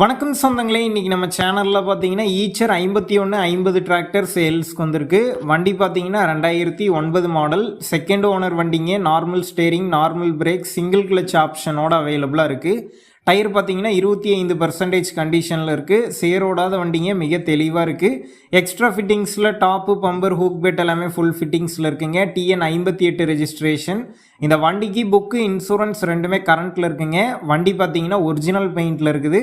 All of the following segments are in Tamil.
வணக்கம் சொந்தங்களே இன்றைக்கி நம்ம சேனலில் பார்த்தீங்கன்னா ஈச்சர் ஐம்பத்தி ஒன்று ஐம்பது டிராக்டர் சேல்ஸ்க்கு வந்திருக்கு. வண்டி பார்த்தீங்கன்னா ரெண்டாயிரத்தி ஒன்பது மாடல் செகண்ட் ஓனர் வண்டிங்க normal steering normal brake single clutch ஆப்ஷனோட அவைலபிளாக இருக்குது டயர் பார்த்தீங்கன்னா இருபத்தி ஐந்து பர்சன்டேஜ் கண்டிஷனில் இருக்குது சேரோடாத வண்டிங்க மிக தெளிவாக இருக்குது எக்ஸ்ட்ரா ஃபிட்டிங்ஸில் டாப்பு பம்பர் ஹூக் பெட் எல்லாமே ஃபுல் ஃபிட்டிங்ஸில் இருக்குங்க. டிஎன் ஐம்பத்தி எட்டு ரெஜிஸ்ட்ரேஷன் இந்த வண்டிக்கு புக்கு இன்சூரன்ஸ் ரெண்டுமே கரண்ட்டில் இருக்குங்க. வண்டி பார்த்தீங்கன்னா ஒரிஜினல் பெயிண்டில் இருக்குது.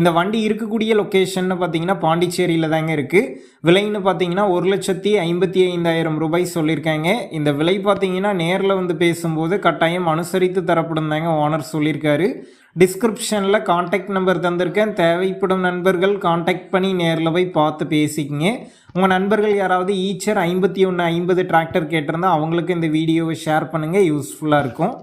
இந்த வண்டி இருக்கக்கூடிய லொக்கேஷன்னு பார்த்தீங்கன்னா பாண்டிச்சேரியில் தாங்க இருக்குது விலைன்னு பார்த்தீங்கன்னா ஒரு லட்சத்தி ஐம்பத்தி ஐந்தாயிரம் ரூபாய் சொல்லியிருக்காங்க. இந்த விலை பார்த்தீங்கன்னா நேரில் வந்து பேசும்போது கட்டாயம் அனுசரித்து தரப்படும் தாங்க ஓனர் சொல்லியிருக்காரு. டிஸ்கிரிப்ஷனில் காண்டாக்ட் நம்பர் தந்திருக்கேன். தேவைப்படும் நண்பர்கள் காண்டாக்ட் பண்ணி நேரில் போய் பார்த்து பேசிக்கங்க. உங்கள் நண்பர்கள் யாராவது ஈச்சர் ஐம்பத்தி ஒன்று ஐம்பது டிராக்டர் கேட்டிருந்தா அவங்களுக்கு இந்த வீடியோவை ஷேர் பண்ணுங்கள் யூஸ்ஃபுல்லாக இருக்கும்.